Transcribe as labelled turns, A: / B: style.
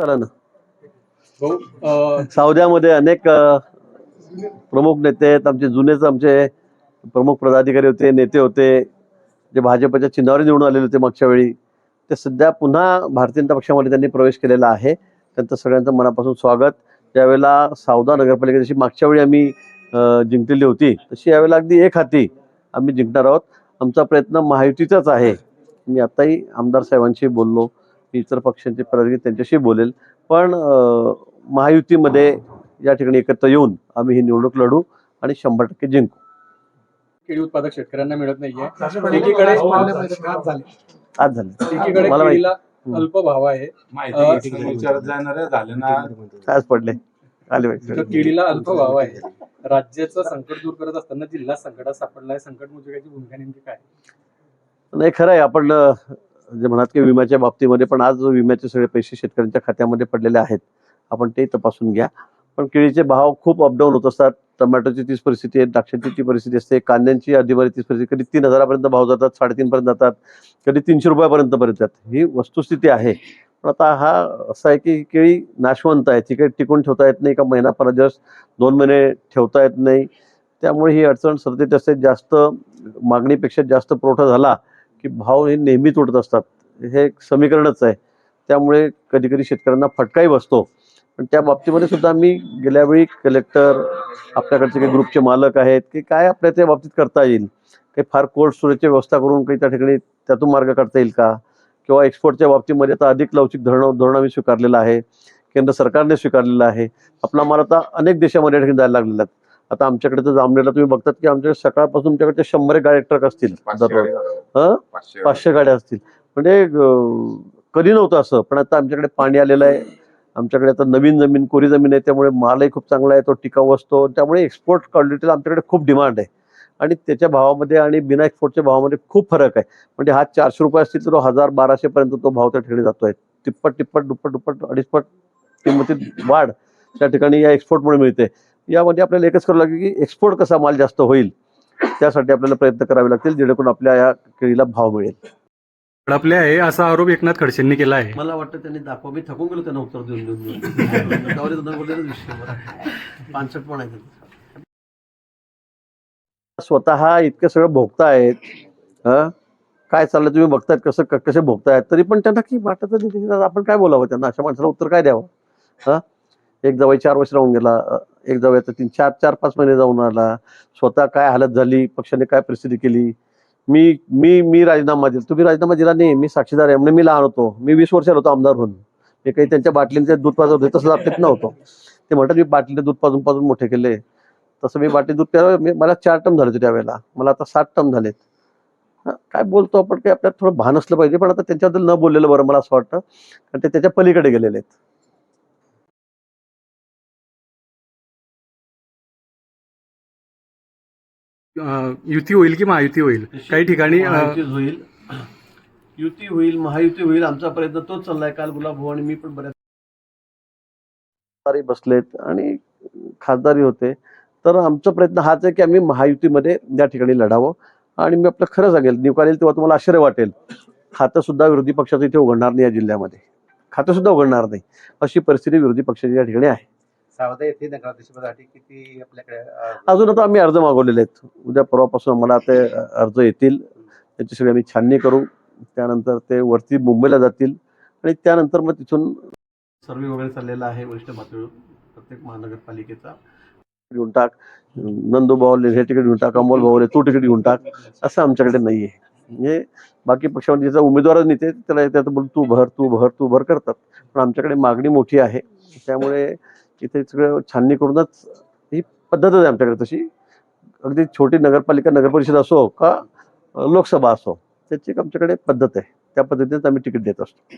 A: झालं ना. सावध्यामध्ये अनेक प्रमुख नेते आहेत. आमचे जुनेच आमचे प्रमुख पदाधिकारी होते नेते होते. जे भाजपच्या चिन्हावर निवडून आलेले होते मागच्या वेळी. ते सध्या पुन्हा भारतीय जनता पक्षामध्ये त्यांनी प्रवेश केलेला आहे. त्यांचं सगळ्यांचं मनापासून स्वागत. ज्यावेळेला सावदा नगरपालिका जशी मागच्या वेळी आम्ही जिंकलेली होती तशी यावेळेला अगदी एक हाती आम्ही जिंकणार आहोत. आमचा प्रयत्न महायुतीचाच आहे. मी आताही आमदार साहेबांशी बोललो. इतर पक्षांचे पदाधिकारी त्यांच्याशी बोलेल. पण महायुतीमध्ये या ठिकाणी एकत्र येऊन आम्ही ही निवडणूक लढू आणि शंभर टक्के जिंकू.
B: केळी उत्पादक शेतकऱ्यांना मिळत नाहीये. एकीकडे
A: आज झाले. मला
B: अल्प भाव आहे.
C: माहिती घेतली. विचारत जाणार आहे, झालं ना
A: आज पडले. आले
B: केळीला अल्प भाव आहे. राज्याचं संकट दूर करत असताना जिल्हा संकटात सापडलाय. संकट मोजकाची भूमिका नेमकी काय
A: नाही खरं आहे. आपण जे म्हणात की विम्याच्या बाबतीमध्ये पण आज विम्याचे सगळे पैसे शेतकऱ्यांच्या खात्यामध्ये पडलेले आहेत. आपण ते तपासून घ्या. पण केळीचे भाव खूप अपडाऊन होत असतात. टमॅटोची तीच परिस्थिती आहे द्राक्षांची ती परिस्थिती असते कांद्यांची अधिवारी तीच परिस्थिती कधी तीन हजारापर्यंत भाव जातात साडेतीनपर्यंत जातात कधी तीनशे रुपयापर्यंत पर्यंत जातात. ही वस्तुस्थिती आहे. पण आता हा असा आहे की केळी नाशवंत आहे. ती काही टिकून ठेवता येत नाही का महिना पंधरा दिवस दोन महिने ठेवता येत नाही. त्यामुळे ही अडचण सतत असते जास्त मागणीपेक्षा जास्त पुरवठा झाला की भाव हे नेहमीच उडत असतात. हे एक समीकरणच आहे. त्यामुळे कधी कधी शेतकऱ्यांना फटकाही बसतो. पण त्या बाबतीमध्ये सुद्धा आम्ही गेल्यावेळी कलेक्टर आपल्याकडचे काही ग्रुपचे मालक आहेत की काय आपल्या त्या बाबतीत करता येईल? काही फार कोल्ड स्टोरेजची व्यवस्था करून काही त्या ठिकाणी त्यातून मार्ग काढता येईल का? किंवा एक्सपोर्टच्या बाबतीमध्ये आता अधिक लवचिक धोरण धोरण आम्ही स्वीकारलेलं आहे. केंद्र सरकारने स्वीकारलेलं आहे. आपला माल आता अनेक देशामध्ये या ठिकाणी जायला लागलेला आहे. आता आमच्याकडे तर जामनेरला तुम्ही बघतात की आमच्या सकाळपासून तुमच्याकडे शंभर एक गाडी ट्रक असतील.
C: पाचशे
A: गाड्या. असतील. म्हणजे कधी नव्हतं असं पण आता आमच्याकडे पाणी आलेलं आहे. आमच्याकडे आता नवीन जमीन कोरी जमीन आहे त्यामुळे मालही खूप चांगला आहे तो टिकाऊ असतो. त्यामुळे एक्सपोर्ट क्वालिटीला आमच्याकडे खूप डिमांड आहे. आणि त्याच्या भावामध्ये आणि बिना एक्सपोर्टच्या भावामध्ये खूप फरक आहे. म्हणजे हा चारशे रुपये असतील तर तो हजार बाराशे पर्यंत तो भाव त्या ठिकाणी जातोय. तिप्पट तिप्पट दुप्पट दुप्पट अडीचपट किंमतीत वाढ त्या ठिकाणी या एक्सपोर्टमुळे मिळते. यामध्ये आपल्याला एकच करावं लागेल की एक्सपोर्ट कसा माल जास्त होईल त्यासाठी आपल्याला प्रयत्न करावे लागतील जेणेकरून आपल्या या केळीला भाव मिळेल.
B: आपले आहे असा आरोप एकनाथ खडसेंनी केला आहे.
A: मला वाटतं त्यांनी दाखवा मी थकून गेलो त्यांना उत्तर देऊन देऊन देऊन. स्वतः इतकं सगळं भोगतायत हं? काय चाललंय तुम्ही बघतायत कसं क- कसे भोगतायत? तरी पण त्यांना की वाटत आपण काय बोलावं त्यांना? अशा माणसाला उत्तर काय द्यावं? हा एक जवळ चार वर्ष राहून गेला एक जवळ तीन चार चार पाच महिने जाऊन आला. स्वतः काय हालत झाली पक्षाने काय परिस्थिती केली? मी मी मी राजीनामा दिला. तुम्ही राजीनामा दिला नाही मी साक्षीदार आहे म्हणजे मी लहान होतो. मी वीस वर्षाला होतो आमदार म्हणून. मी काही त्यांच्या बाटलींचे दूध पाजत होते तसं आपल्यात नव्हतो. ते म्हणतात मी बाटलीने दूध पाजून पाजून मोठे केले. तसं मी बाटली दूध प्यायला मी मला चार टर्म झाले होते त्यावेळेला. मला आता सात टर्म झालेत. हा, काय बोलतो आपण काही आपल्याला थोडं भान असलं पाहिजे पण आता त्यांच्याबद्दल न बोललेलं बरं मला असं वाटतं. कारण ते त्याच्या पलीकडे गेलेले आहेत.
B: युती होईल की महायुती होईल? काही ठिकाणी
A: होईल. युती होईल महायुती होईल आमचा प्रयत्न तोच चाललाय. काल गुलाब भाऊ आणि मी पण बऱ्याच बसलेत आणि खासदारी होते. तर आमचा प्रयत्न हाच आहे की आम्ही महायुतीमध्ये या ठिकाणी लढावं. आणि मी आपलं खरं सांगेल निवकाल येईल तेव्हा तुम्हाला आश्चर्य वाटेल. खातं सुद्धा विरोधी पक्षाचं इथे उघडणार नाही या जिल्ह्यामध्ये. खातं सुद्धा उघडणार नाही. अशी परिस्थिती विरोधी पक्षाची या ठिकाणी आहे.
D: सावधा येथे नगराध्यक्षपदासाठी? किती आपल्याकडे
A: अजून आता आम्ही अर्ज मागवलेले आहेत. उद्या परवापासून आम्हाला ते अर्ज येतील. त्याची सगळी आम्ही छाननी करू. त्यानंतर ते वरती मुंबईला जातील. आणि त्यानंतर मग तिथून सर्वे वगैरे चाललेला आहे वरिष्ठ पातळीवर. प्रत्येक महानगरपालिकेचा. घेऊन टाक. नंदू भाऊ हे तिकीट घेऊन टाक. अमोल भाऊ तू तिकीट घेऊन टाक. असं आमच्याकडे नाही आहे म्हणजे बाकी पक्षामध्ये ज्याचा उमेदवारच नेते त्याला त्यात बोल तू भर तू भर तू भर करतात. पण आमच्याकडे मागणी मोठी आहे. त्यामुळे इथे सगळं छाननी करूनच ही पद्धतच आहे आमच्याकडे तशी. अगदी छोटी नगरपालिका नगरपरिषद असो का लोकसभा असो त्याची एक आमच्याकडे पद्धत आहे. त्या पद्धतीनेच आम्ही तिकीट देत असतो.